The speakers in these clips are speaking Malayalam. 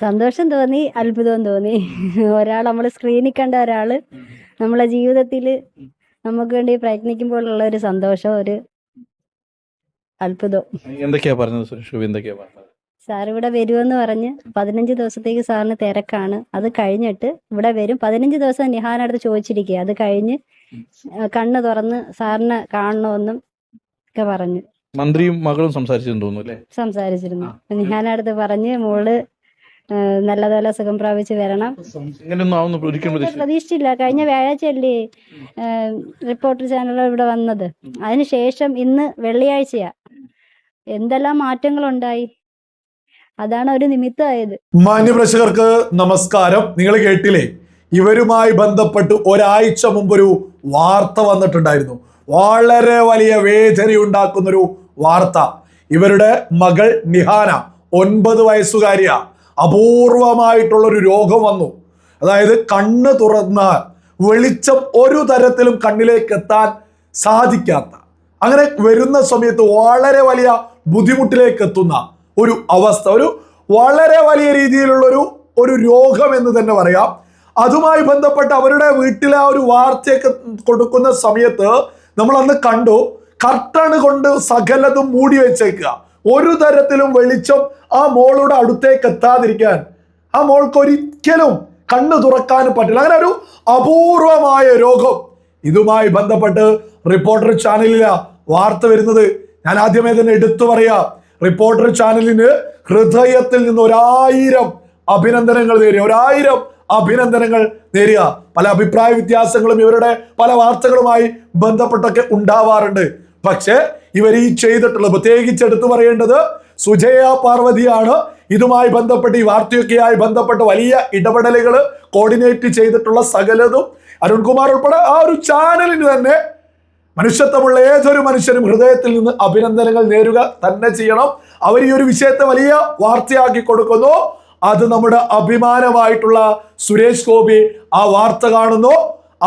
സന്തോഷം തോന്നി അത്ഭുതവും തോന്നി. ഒരാൾ നമ്മൾ സ്ക്രീനിൽ കണ്ട ഒരാൾ നമ്മളെ ജീവിതത്തിൽ നമുക്ക് വേണ്ടി പ്രയത്നിക്കുമ്പോഴുള്ള ഒരു സന്തോഷം ഒരു അത്ഭുതം. എന്തൊക്കെയാ പറഞ്ഞത് സുരേഷ് ഗോപി എന്തൊക്കെയാ പറഞ്ഞത്? സാർ ഇവിടെ വരുമെന്ന് പറഞ്ഞ് പതിനഞ്ച് ദിവസത്തേക്ക് സാറിന് തിരക്കാണ്. അത് കഴിഞ്ഞിട്ട് ഇവിടെ വരും. പതിനഞ്ച് ദിവസം നിഹാനടുത്ത് ചോദിച്ചിരിക്കുക അത് കഴിഞ്ഞ് കണ്ണ് തുറന്ന് സാറിനെ കാണണമെന്നും ഒക്കെ പറഞ്ഞു. മന്ത്രിയും മകളും സംസാരിച്ചിരുന്നു സംസാരിച്ചിരുന്നു. നിഹാനടുത്ത് പറഞ്ഞ് മോൾ നല്ലതുപോലെ സുഖം പ്രാപിച്ച് വരണം. പ്രതീക്ഷിച്ചില്ല. കഴിഞ്ഞ വ്യാഴാഴ്ചയല്ലേ റിപ്പോർട്ടർ ചാനൽ ഇവിടെ വന്നത്. അതിനുശേഷം ഇന്ന് വെള്ളിയാഴ്ചയാ. എന്തെല്ലാം മാറ്റങ്ങളുണ്ടായി? അതാണ് ഒരു നിമിത്തമായത്. മാന്യപ്രേക്ഷകർക്ക് നമസ്കാരം. നിങ്ങൾ കേട്ടില്ലേ? ഇവരുമായി ബന്ധപ്പെട്ട് ഒരാഴ്ച മുമ്പൊരു വാർത്ത വന്നിട്ടുണ്ടായിരുന്നു. വളരെ വലിയ വേദനയുണ്ടാക്കുന്നൊരു വാർത്ത. ഇവരുടെ മകൾ നിഹാന ഒൻപത് വയസ്സുകാരിയ. അപൂർവമായിട്ടുള്ളൊരു രോഗം വന്നു. അതായത് കണ്ണ് തുറന്നാൽ വെളിച്ചം ഒരു തരത്തിലും കണ്ണിലേക്ക് എത്താൻ സാധിക്കാത്ത അങ്ങനെ വരുന്ന സമയത്ത് വളരെ വലിയ ബുദ്ധിമുട്ടിലേക്ക് എത്തുന്ന ഒരു അവസ്ഥ ഒരു വളരെ വലിയ രീതിയിലുള്ളൊരു ഒരു രോഗം എന്ന് തന്നെ പറയാം. അതുമായി ബന്ധപ്പെട്ട് അവരുടെ വീട്ടിലെ ആ ഒരു വാർത്തയൊക്കെ കൊടുക്കുന്ന സമയത്ത് നമ്മൾ അന്ന് കണ്ടു കർട്ടൺ കൊണ്ട് സകലതും മൂടി വെച്ചേക്കുക. ഒരു തരത്തിലും വെളിച്ചം ആ മോളുടെ അടുത്തേക്ക് എത്താതിരിക്കാൻ. ആ മോൾക്ക് ഒരിക്കലും കണ്ണു തുറക്കാൻ പറ്റില്ല. അങ്ങനെ ഒരു അപൂർവമായ രോഗം ഇതുമായി ബന്ധപ്പെട്ട് റിപ്പോർട്ടർ ചാനലില വാർത്ത വരുന്നത്. ഞാൻ ആദ്യമേ തന്നെ എടുത്തു പറയാ റിപ്പോർട്ടർ ചാനലിന് ഹൃദയത്തിൽ നിന്ന് ഒരായിരം അഭിനന്ദനങ്ങൾ നേരിയ ഒരായിരം അഭിനന്ദനങ്ങൾ നേരിയ. പല അഭിപ്രായ വ്യത്യാസങ്ങളും ഇവരുടെ പല വാർത്തകളുമായി ബന്ധപ്പെട്ടൊക്കെ ഉണ്ടാവാറുണ്ട്. പക്ഷേ ഇവർ ഈ ചെയ്തിട്ടുള്ള പ്രത്യേകിച്ച് എടുത്തു പറയേണ്ടത് സുജയ പാർവതിയാണ്. ഇതുമായി ബന്ധപ്പെട്ട് ഈ വാർത്തയൊക്കെയായി ബന്ധപ്പെട്ട് വലിയ ഇടപെടലുകൾ കോർഡിനേറ്റ് ചെയ്തിട്ടുള്ള സകലതും അരുൺകുമാർ ഉൾപ്പെടെ ആ ഒരു ചാനലിന് തന്നെ മനുഷ്യത്വമുള്ള ഏതൊരു മനുഷ്യനും ഹൃദയത്തിൽ നിന്ന് അഭിനന്ദനങ്ങൾ നേരുക തന്നെ ചെയ്യണം. അവർ ഈ ഒരു വിഷയത്തെ വലിയ വാർത്തയാക്കി കൊടുക്കുന്നു. അത് നമ്മുടെ അഭിമാനമായിട്ടുള്ള സുരേഷ് ഗോപി ആ വാർത്ത കാണുന്നു.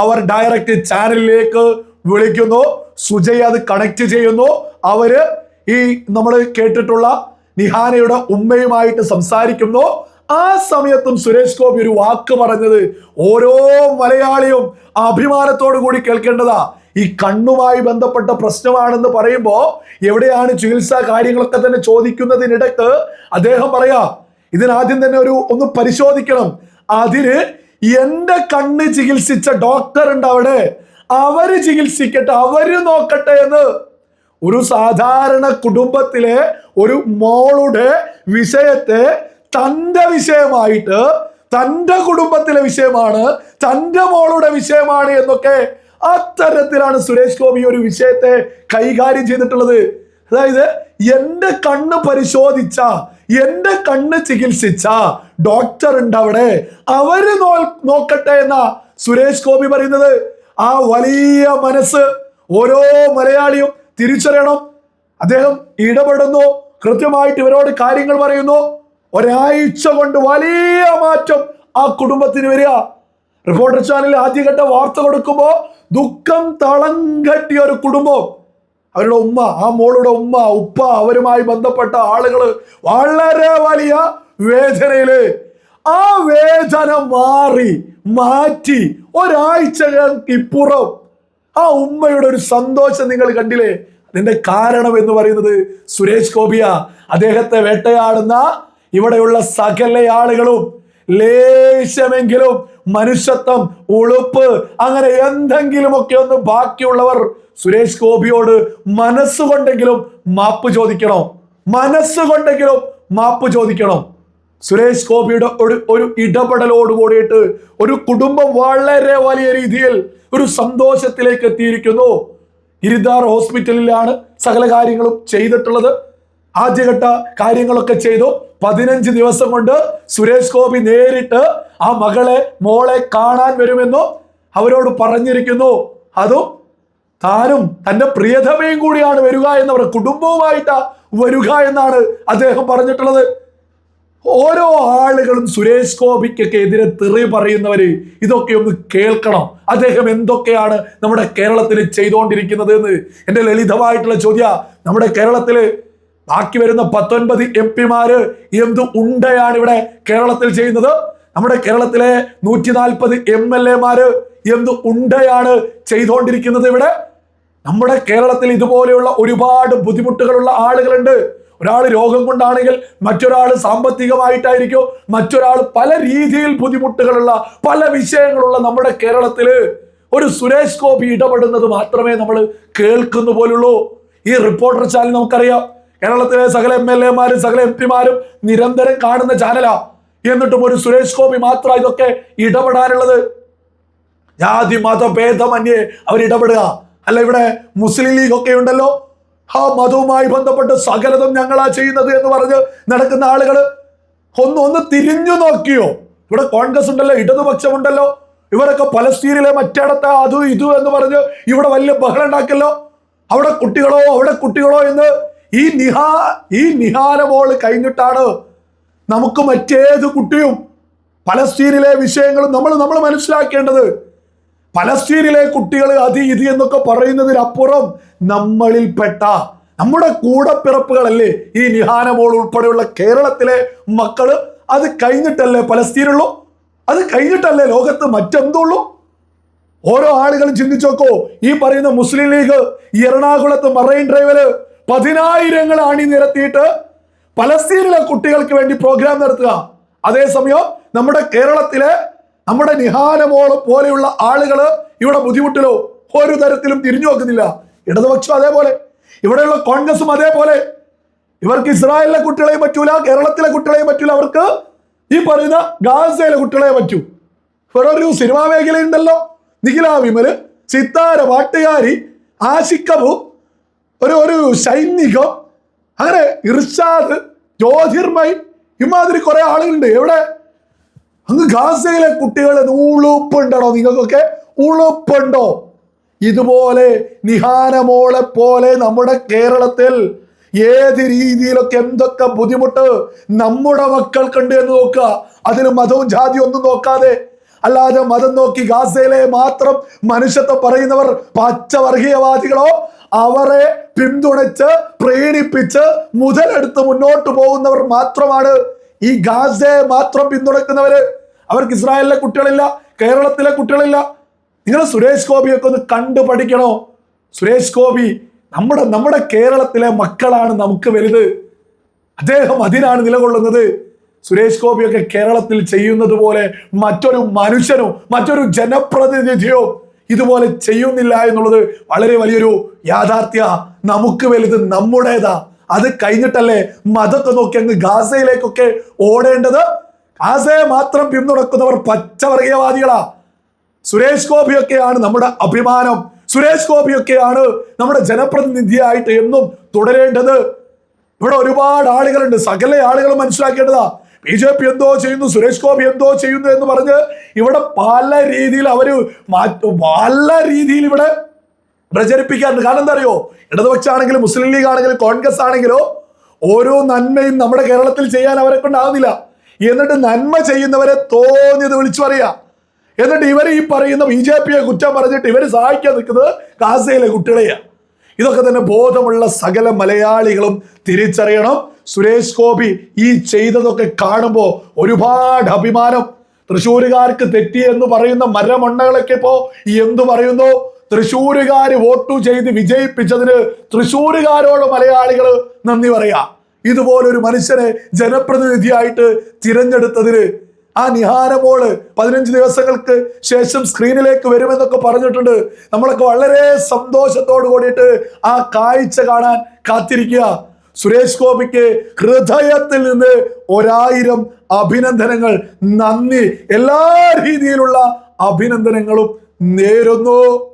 അവർ ഡയറക്റ്റ് ചാനലിലേക്ക് വിളിക്കുന്നു. സുജയ് അത് കണക്ട് ചെയ്യുന്നു. അവർ ഈ നമ്മൾ കേട്ടിട്ടുള്ള നിഹാനയുടെ ഉമ്മയുമായിട്ട് സംസാരിക്കുന്നു. ആ സമയത്തും സുരേഷ് ഗോപി ഒരു വാക്ക് പറഞ്ഞത് ഓരോ മലയാളിയും അഭിമാനത്തോടു കൂടി കേൾക്കേണ്ടതാ. ഈ കണ്ണുമായി ബന്ധപ്പെട്ട പ്രശ്നമാണെന്ന് പറയുമ്പോൾ എവിടെയാണ് ചികിത്സാ കാര്യങ്ങളൊക്കെ തന്നെ ചോദിക്കുന്നതിനിടക്ക് അദ്ദേഹം പറയാ ഇതിനാദ്യം തന്നെ ഒരു ഒന്ന് പരിശോധിക്കണം. അതിന് എന്റെ കണ്ണ് ചികിത്സിച്ച ഡോക്ടർ ഉണ്ട് അവിടെ. അവർ ചികിത്സിക്കട്ടെ അവർ നോക്കട്ടെ എന്ന് ഒരു സാധാരണ കുടുംബത്തിലെ ഒരു മോളുടെ വിഷയത്തെ തന്റെ വിഷയമായിട്ട് തന്റെ കുടുംബത്തിലെ വിഷയമാണ് തന്റെ മോളുടെ വിഷയമാണ് എന്നൊക്കെ അത്തരത്തിലാണ് സുരേഷ് ഗോപി ഒരു വിഷയത്തെ കൈകാര്യം ചെയ്തിട്ടുള്ളത്. അതായത് എന്റെ കണ്ണ് പരിശോധിച്ച എന്റെ കണ്ണ് ചികിത്സിച്ച ഡോക്ടർ ഉണ്ട് അവിടെ. അവർ നോക്കട്ടെ എന്നാ സുരേഷ് ഗോപി പറയുന്നത്. ആ വലിയ മനസ്സ് ഓരോ മലയാളിയും തിരിച്ചറിയണം. അദ്ദേഹം ഇടപെടുന്നു. കൃത്യമായിട്ട് ഇവരോട് കാര്യങ്ങൾ പറയുന്നു. ഒരാഴ്ച കൊണ്ട് വലിയ മാറ്റം ആ കുടുംബത്തിന് വരിക. റിപ്പോർട്ടർ ചാനൽ ആദ്യഘട്ട വാർത്ത കൊടുക്കുമ്പോൾ ദുഃഖം തളം കെട്ടിയ ഒരു കുടുംബം. അവരുടെ ഉമ്മ ആ മോളുടെ ഉമ്മ ഉപ്പ അവരുമായി ബന്ധപ്പെട്ട ആളുകൾ വളരെ വലിയ വേദനയിൽ ആ വേദന മാറി മാറ്റി ഒരാഴ്ചകൾക്ക് ഇപ്പുറം ആ ഉമ്മയുടെ ഒരു സന്തോഷം നിങ്ങൾ കണ്ടില്ലേ? അതിന്റെ കാരണം എന്ന് പറയുന്നത് സുരേഷ് ഗോപിയ. അദ്ദേഹത്തെ വേട്ടയാടുന്ന ഇവിടെയുള്ള സകല ആളുകളും ലേശമെങ്കിലും മനുഷ്യത്വം ഉളുപ്പ് അങ്ങനെ എന്തെങ്കിലുമൊക്കെ ഒന്ന് ബാക്കിയുള്ളവർ സുരേഷ് ഗോപിയോട് മനസ്സുകൊണ്ടെങ്കിലും മാപ്പ് ചോദിക്കണം. മനസ്സുകൊണ്ടെങ്കിലും മാപ്പ് ചോദിക്കണം. സുരേഷ് ഗോപിയുടെ ഒരു ഒരു ഇടപെടലോട് കൂടിയിട്ട് ഒരു കുടുംബം വളരെ വലിയ രീതിയിൽ ഒരു സന്തോഷത്തിലേക്ക് എത്തിയിരിക്കുന്നു. ഗിരിദാർ ഹോസ്പിറ്റലിലാണ് സകല കാര്യങ്ങളും ചെയ്തിട്ടുള്ളത്. ആദ്യഘട്ട കാര്യങ്ങളൊക്കെ ചെയ്തു. പതിനഞ്ച് ദിവസം കൊണ്ട് സുരേഷ് ഗോപി നേരിട്ട് ആ മകളെ മോളെ കാണാൻ വരുമെന്നും അവരോട് പറഞ്ഞിരിക്കുന്നു. അതും താനും തന്റെ പ്രിയതമയും കൂടിയാണ് വരിക എന്ന് എന്നവർ കുടുംബവുമായിട്ടാ വരിക എന്നാണ് അദ്ദേഹം പറഞ്ഞിട്ടുള്ളത്. ഓരോ ആളുകളും സുരേഷ് ഗോപിക്കൊക്കെ എതിരെ തെറി പറയുന്നവര് ഇതൊക്കെ ഒന്ന് കേൾക്കണം. അദ്ദേഹം എന്തൊക്കെയാണ് നമ്മുടെ കേരളത്തിൽ ചെയ്തുകൊണ്ടിരിക്കുന്നത് എന്ന്? എന്റെ ലളിതമായിട്ടുള്ള ചോദ്യ. നമ്മുടെ കേരളത്തിൽ ബാക്കി വരുന്ന പത്തൊൻപത് എം പിമാര് എന്ത് ഉണ്ടയാണ് ഇവിടെ കേരളത്തിൽ ചെയ്യുന്നത്? നമ്മുടെ കേരളത്തിലെ നൂറ്റി നാൽപ്പത് എം എൽ എമാര് എന്ത് ഉണ്ടയാണ് ചെയ്തുകൊണ്ടിരിക്കുന്നത് ഇവിടെ? നമ്മുടെ കേരളത്തിൽ ഇതുപോലെയുള്ള ഒരുപാട് ബുദ്ധിമുട്ടുകളുള്ള ആളുകളുണ്ട്. ഒരാൾ രോഗം കൊണ്ടാണെങ്കിൽ മറ്റൊരാൾ സാമ്പത്തികമായിട്ടായിരിക്കും. മറ്റൊരാൾ പല രീതിയിൽ ബുദ്ധിമുട്ടുകളുള്ള പല വിഷയങ്ങളുള്ള നമ്മുടെ കേരളത്തിൽ ഒരു സുരേഷ് ഗോപി ഇടപെടുന്നത് മാത്രമേ നമ്മൾ കേൾക്കുന്നു പോലുള്ളൂ. ഈ റിപ്പോർട്ടർ ചാനൽ നമുക്കറിയാം. കേരളത്തിലെ സകല എം എൽ എമാരും സകല എം പിമാരും നിരന്തരം കാണുന്ന ചാനലാ. എന്നിട്ടും ഒരു സുരേഷ് ഗോപി മാത്രം ഇതൊക്കെ ഇടപെടാനുള്ളത്. ജാതി മത ഭേദമന്യേ അവർ ഇടപെടുക അല്ല ഇവിടെ മുസ്ലിം ലീഗ് ഒക്കെ ഉണ്ടല്ലോ. ആ മതവുമായി ബന്ധപ്പെട്ട് സകലതും ഞങ്ങളാ ചെയ്യുന്നത് എന്ന് പറഞ്ഞ് നടക്കുന്ന ആളുകൾ ഒന്ന് ഒന്ന് തിരിഞ്ഞു നോക്കിയോ? ഇവിടെ കോൺഗ്രസ് ഉണ്ടല്ലോ ഇടതുപക്ഷമുണ്ടല്ലോ. ഇവരൊക്കെ പലസ്തീനിലെ മറ്റിടത്തെ അതു ഇതു എന്ന് പറഞ്ഞ് ഇവിടെ വലിയ ബഹളം ഉണ്ടാക്കല്ലോ അവിടെ കുട്ടികളോ അവിടെ കുട്ടികളോ എന്ന് ഈ നിഹാ ഈ നിഹാരമോൾ കഴിഞ്ഞിട്ടാണ് നമുക്ക് മറ്റേത് കുട്ടിയും പലസ്തീനിലെ വിഷയങ്ങളും നമ്മൾ നമ്മൾ മനസ്സിലാക്കേണ്ടത്. പലസ്തീനിലെ കുട്ടികൾ അത് ഇത് എന്നൊക്കെ പറയുന്നതിനപ്പുറം നമ്മളിൽപ്പെട്ട നമ്മുടെ കൂടെ പിറപ്പുകളല്ലേ ഈ നിഹാനമോൾ ഉൾപ്പെടെയുള്ള കേരളത്തിലെ മക്കൾ? അത് കഴിഞ്ഞിട്ടല്ലേ പലസ്തീനുള്ളൂ? അത് കഴിഞ്ഞിട്ടല്ലേ ലോകത്ത് മറ്റെന്തുള്ളൂ? ഓരോ ആളുകളും ചിന്തിച്ചോക്കോ ഈ പറയുന്ന മുസ്ലിം ലീഗ് എറണാകുളത്ത് മറൈൻ ഡ്രൈവിൽ പതിനായിരങ്ങൾ അണി നിരത്തിയിട്ട് പലസ്തീനിലെ കുട്ടികൾക്ക് വേണ്ടി പ്രോഗ്രാം നടത്തുക. അതേസമയം നമ്മുടെ കേരളത്തിലെ നമ്മുടെ നിഹാനമോൾ പോലെയുള്ള ആളുകൾ ഇവിടെ ബുദ്ധിമുട്ടിലോ ഒരു തരത്തിലും തിരിഞ്ഞു നോക്കുന്നില്ല. ഇടതുപക്ഷം അതേപോലെ. ഇവിടെയുള്ള കോൺഗ്രസും അതേപോലെ. ഇവർക്ക് ഇസ്രായേലിലെ കുട്ടികളെയും പറ്റൂല കേരളത്തിലെ കുട്ടികളെയും പറ്റൂല. അവർക്ക് ഈ പറയുന്ന ഗാസയിലെ കുട്ടികളെ പറ്റൂ. വേറൊരു സിനിമാ മേഖലയുണ്ടല്ലോ. നിഖില വിമൽ സിത്താര പാട്ടുകാരി ആശിക്കബു ഒരു ഒരു സൈനികം അങ്ങനെ ഇർഷാദ് ജ്യോതിർമൈ ഇമാതിരി കുറെ ആളുകളുണ്ട്. എവിടെ? അങ്ങ് ഗാസയിലെ കുട്ടികളെ ഉളുപ്പുണ്ടോ നിങ്ങൾക്കൊക്കെ? ഉളുപ്പുണ്ടോ? ഇതുപോലെ നിഹാനമോളെ പോലെ നമ്മുടെ കേരളത്തിൽ ഏത് രീതിയിലൊക്കെ എന്തൊക്കെ ബുദ്ധിമുട്ട് നമ്മുടെ മക്കൾക്കുണ്ട് എന്ന് നോക്കുക. അതിന് മതവും ജാതിയും ഒന്നും നോക്കാതെ. അല്ലാതെ മതം നോക്കി ഗാസയിലെ മാത്രം മനുഷ്യത്വം പറയുന്നവർ പച്ചവർഗീയവാദികളോ അവരെ പിന്തുണച്ച് പ്രേരിപ്പിച്ച് മുതലെടുത്ത് മുന്നോട്ട് പോകുന്നവർ മാത്രമാണ് ഈ ഗാസയെ മാത്രം പിന്തുണക്കുന്നവര് അവർക്ക് ഇസ്രായേലിലെ കുട്ടികളില്ല കേരളത്തിലെ കുട്ടികളില്ല. നിങ്ങൾ സുരേഷ് ഗോപിയൊക്കെ ഒന്ന് കണ്ടു പഠിക്കണോ? സുരേഷ് ഗോപി നമ്മുടെ നമ്മുടെ കേരളത്തിലെ മക്കളാണ് നമുക്ക് വലുത്. അദ്ദേഹം അതിനാണ് നിലകൊള്ളുന്നത്. സുരേഷ് ഗോപിയൊക്കെ കേരളത്തിൽ ചെയ്യുന്നത് പോലെ മറ്റൊരു മനുഷ്യനോ മറ്റൊരു ജനപ്രതിനിധിയോ ഇതുപോലെ ചെയ്യുന്നില്ല എന്നുള്ളത് വളരെ വലിയൊരു യാഥാർത്ഥ്യ. നമുക്ക് വലുത് നമ്മുടേതാ. അത് കഴിഞ്ഞിട്ടല്ലേ മതത്തെ നോക്കി അങ്ങ് ഗാസയിലേക്കൊക്കെ ഓടേണ്ടത്. ഗാസയെ മാത്രം പിന്തുണക്കുന്നവർ പച്ചവർഗീയവാദികളാ. സുരേഷ് ഗോപിയൊക്കെയാണ് നമ്മുടെ അഭിമാനം. സുരേഷ് ഗോപിയൊക്കെയാണ് നമ്മുടെ ജനപ്രതിനിധിയായിട്ട് എന്നും തുടരേണ്ടത്. ഇവിടെ ഒരുപാട് ആളുകളുണ്ട്. സകല ആളുകൾ മനസ്സിലാക്കേണ്ടതാ. ബി ജെ പി എന്തോ ചെയ്യുന്നു സുരേഷ് ഗോപി എന്തോ ചെയ്യുന്നു എന്ന് പറഞ്ഞ് ഇവിടെ പല രീതിയിൽ അവർ പല രീതിയിൽ ഇവിടെ പ്രചരിപ്പിക്കാറുണ്ട്. കാരണം എന്താ അറിയോ? ഇടതുപക്ഷാണെങ്കിലും മുസ്ലിം ലീഗ് ആണെങ്കിലും കോൺഗ്രസ് ആണെങ്കിലോ ഓരോ നന്മയും നമ്മുടെ കേരളത്തിൽ ചെയ്യാൻ അവരെ കൊണ്ടാവുന്നില്ല. എന്നിട്ട് നന്മ ചെയ്യുന്നവരെ തോന്നിയത് വിളിച്ചു പറയാ. എന്നിട്ട് ഇവർ ഈ പറയുന്ന ബി ജെ പിയെ കുറ്റം പറഞ്ഞിട്ട് ഇവർ സഹായിക്കാൻ നിൽക്കുന്നത് ഗാസയിലെ കുട്ടികളെയാണ് ഇതൊക്കെ തന്നെ ബോധമുള്ള സകല മലയാളികളും തിരിച്ചറിയണം. സുരേഷ് ഗോപി ഈ ചെയ്തതൊക്കെ കാണുമ്പോൾ ഒരുപാട് അഭിമാനം. തൃശ്ശൂരുകാർക്ക് തെറ്റി എന്ന് പറയുന്ന മരമണ്ണകളൊക്കെ ഇപ്പോ എന്തു പറയുന്നു? തൃശ്ശൂരുകാർ വോട്ടു ചെയ്ത് വിജയിപ്പിച്ചതിന് തൃശ്ശൂരുകാരോട് മലയാളികൾ നന്ദി പറയാ. ഇതുപോലൊരു മനുഷ്യനെ ജനപ്രതിനിധിയായിട്ട് തിരഞ്ഞെടുത്തതിന് ആ നിഹാരമോൾ പതിനഞ്ച് ദിവസങ്ങൾക്ക് ശേഷം സ്ക്രീനിലേക്ക് വരുമെന്നൊക്കെ പറഞ്ഞിട്ടുണ്ട്. നമ്മളൊക്കെ വളരെ സന്തോഷത്തോട് കൂടിയിട്ട് ആ കാഴ്ച കാണാൻ കാത്തിരിക്കുക. സുരേഷ് ഗോപിക്ക് ഹൃദയത്തിൽ നിന്ന് ഒരായിരം അഭിനന്ദനങ്ങൾ. നന്ദി. എല്ലാ രീതിയിലുള്ള അഭിനന്ദനങ്ങളും നേരുന്നു.